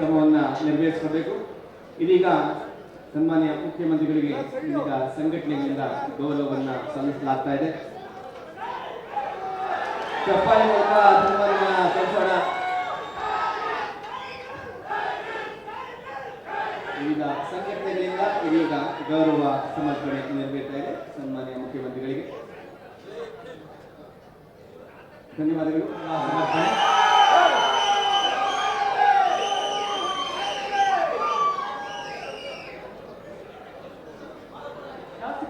ಕಾರ್ಯಕ್ರಮವನ್ನು ನೆರವೇರಿಸಬೇಕು ಇದೀಗ ಸನ್ಮಾನ್ಯ ಮುಖ್ಯಮಂತ್ರಿಗಳಿಗೆ ಇದೀಗ ಸಂಘಟನೆಗಳಿಂದ ಗೌರವವನ್ನು ಸಲ್ಲಿಸಲಾಗ್ತಾ ಇದೆ. ಚಪ್ಪಾಳೆ ವಿವಿಧ ಸಂಘಟನೆಗಳಿಂದ ಇದೀಗ ಗೌರವ ಸಮರ್ಪಣೆ ನೆರವೇರ್ತಾ ಇದೆ ಸನ್ಮಾನ್ಯ ಮುಖ್ಯಮಂತ್ರಿಗಳಿಗೆ. ಧನ್ಯವಾದಗಳು. ಸಮರ್ಪಣೆ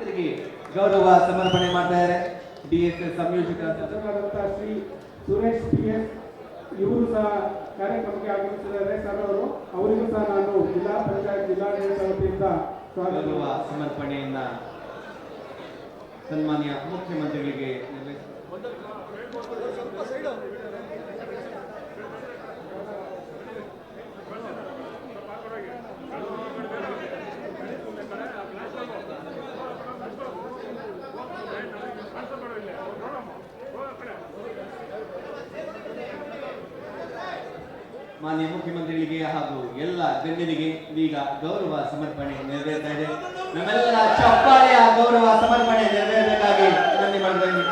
ಶಾಸಕರಿಗೆ ಗೌರವ ಸಮರ್ಪಣೆ ಮಾಡ್ತಾ ಇದ್ದಾರೆ. ಸಂಯೋಜಕ ಶಾಸಕರಾದಂಥ ಶ್ರೀ ಸುರೇಶ್ ಪಿ ಎಸ್ ಇವರು ಸಹ ಕಾರ್ಯಕ್ರಮಕ್ಕೆ ಆಗಮಿಸಿದ್ದಾರೆ. ಸರ್ ಅವರು ಅವರಿಗೂ ಸಹ ನಾನು ಜಿಲ್ಲಾ ಪಂಚಾಯತ್ ಜಿಲ್ಲಾಡಳಿತ ವತಿಯಿಂದ ಗೌರವ ಸಮರ್ಪಣೆಯನ್ನ ಸನ್ಮಾನ್ಯ ಮುಖ್ಯಮಂತ್ರಿಗಳಿಗೆ ಮಾನ್ಯ ಮುಖ್ಯಮಂತ್ರಿಗಳಿಗೆ ಹಾಗೂ ಎಲ್ಲ ಗಣ್ಯರಿಗೆ ಈಗ ಗೌರವ ಸಮರ್ಪಣೆ ನೆರವೇರ್ತಾ ಇದೆ. ನಮ್ಮೆಲ್ಲರ ಚಪ್ಪಾಳೆಯ ಗೌರವ ಸಮರ್ಪಣೆ ನೆರವೇರಬೇಕಾಗಿ ವಿನಂತಿ ಮಾಡಿದ್ದೇನೆ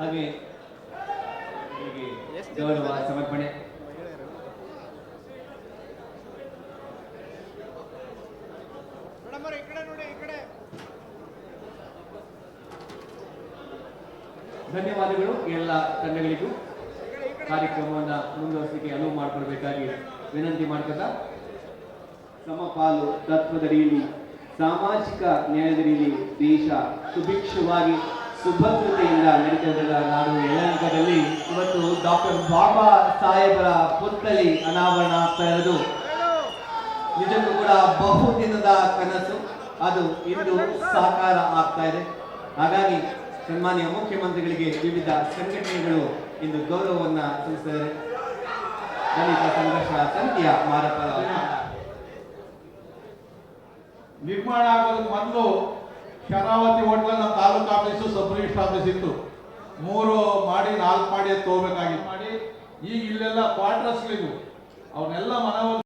ಹಾಗೆ ಗೌರವ ಸಮರ್ಪಣೆ. ಧನ್ಯವಾದಗಳು ಎಲ್ಲ ತಂಡಗಳಿಗೂ. ಕಾರ್ಯಕ್ರಮವನ್ನು ಮುಂದುವರಿಸಲಿಕ್ಕೆ ಅನುವು ಮಾಡಿಕೊಡ್ಬೇಕಾಗಿ ವಿನಂತಿ ಮಾಡ್ಕೊತಾ ಸಮಪಾಲು ತತ್ವದಡಿಯಲ್ಲಿ, ಸಾಮಾಜಿಕ ನ್ಯಾಯದಡಿಯಲ್ಲಿ ದೇಶ ಸುಭಿಕ್ಷವಾಗಿ ಸುಭದ್ರತೆಯಿಂದ ನಡೆದ ನಾಡು ಯಲಹಂಕದಲ್ಲಿ ಇವತ್ತು ಡಾಕ್ಟರ್ ಬಾಬಾ ಸಾಹೇಬರ ಪುತ್ತಲಿ ಅನಾವರಣ ಆಗ್ತಾ ಇರೋದು. ನಿಜಕ್ಕೂ ಕೂಡ ಬಹುದಿನದ ಕನಸು. ಅದು ಇಂದು ಸಾಕಾರ ಆಗ್ತಾ ಇದೆ. ಹಾಗಾಗಿ ಸನ್ಮಾನ್ಯ ಮುಖ್ಯಮಂತ್ರಿಗಳಿಗೆ ವಿವಿಧ ಸಂಘಟನೆಗಳು ಇಂದು ಗೌರವವನ್ನ ಸಲ್ಲಿಸಿದರೆ ದಲಿತ ಸಂಘರ್ಷ ಸಮಿತಿಯ ಮಾರಪ್ಪ ನಿರ್ಮಾಣ ಆಗೋದಕ್ಕೆ ಮೊದಲು ಶರಾವತಿ ಹೋಟ್ಲ ನಮ್ಮ ತಾಲೂಕು ಆಫೀಸು ಸಬ್ ಆಫೀಸ್ ಇತ್ತು ಮೂರು ಮಾಡಿ, ನಾಲ್ಕು ಮಾಡಿ ತಗೋಬೇಕಾಗಿ ಮಾಡಿ ಈಗ ಇಲ್ಲೆಲ್ಲ ಕ್ವಾರ್ಟರ್ಸ್ಗಳಿದ್ವು. ಅವನ್ನೆಲ್ಲ ಮನವೊಲಿಸಿ